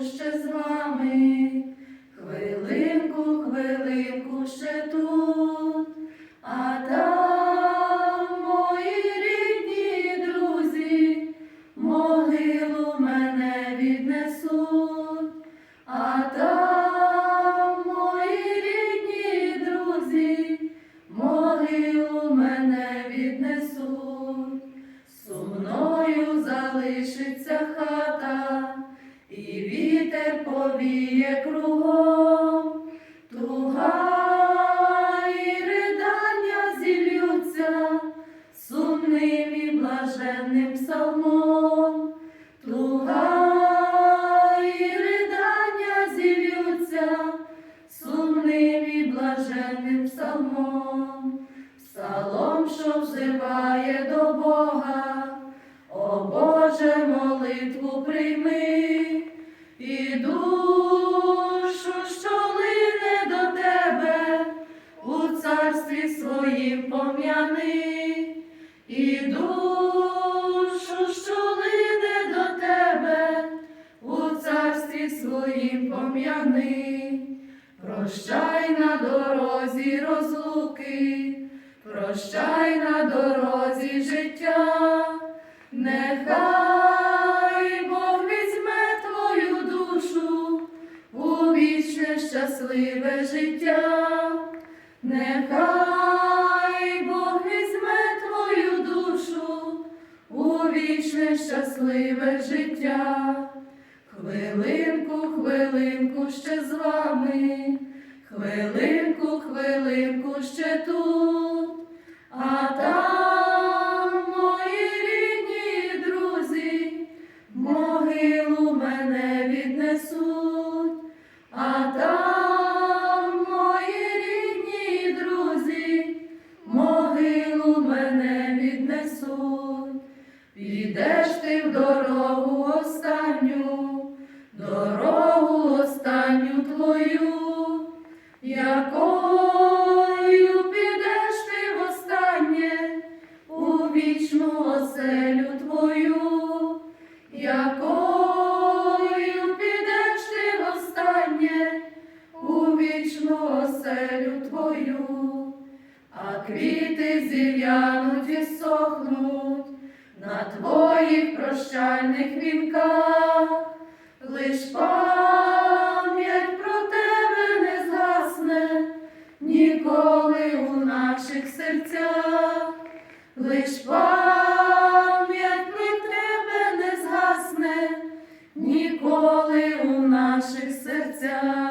ще з вами, хвилинку, хвилинку ще тут, а там мої рідні друзі, могилу мене віднесуть, а там мої рідні друзі, могилу мене віднесуть. Сумною залишиться хата, вітер повіє кругом, туга і ридання зіллються сумним і блаженним псалмом, туга і ридання зіллються сумним і блаженним псалмом. Псалом, що взиває до Бога, о Боже, молитву прийми душу, що лине до тебе, у царстві своїм пом'яни, і душу, що лине до тебе, у царстві своїм пом'яни. Прощай на дорозі розлуки, прощай на дорозі життя, нехай щасливе життя, нехай Бог візьме твою душу у вічне щасливе життя. Хвилинку, хвилинку ще з вами, хвилинку, хвилинку ще тут, а там оселю твою, якою підеш ти востаннє у вічну оселю твою, а квіти зів'януть і сохнуть на твоїх прощальних вінках, лиш пам'ять про тебе не згасне ніколи у наших серцях, лиш пам'ять наших серцях.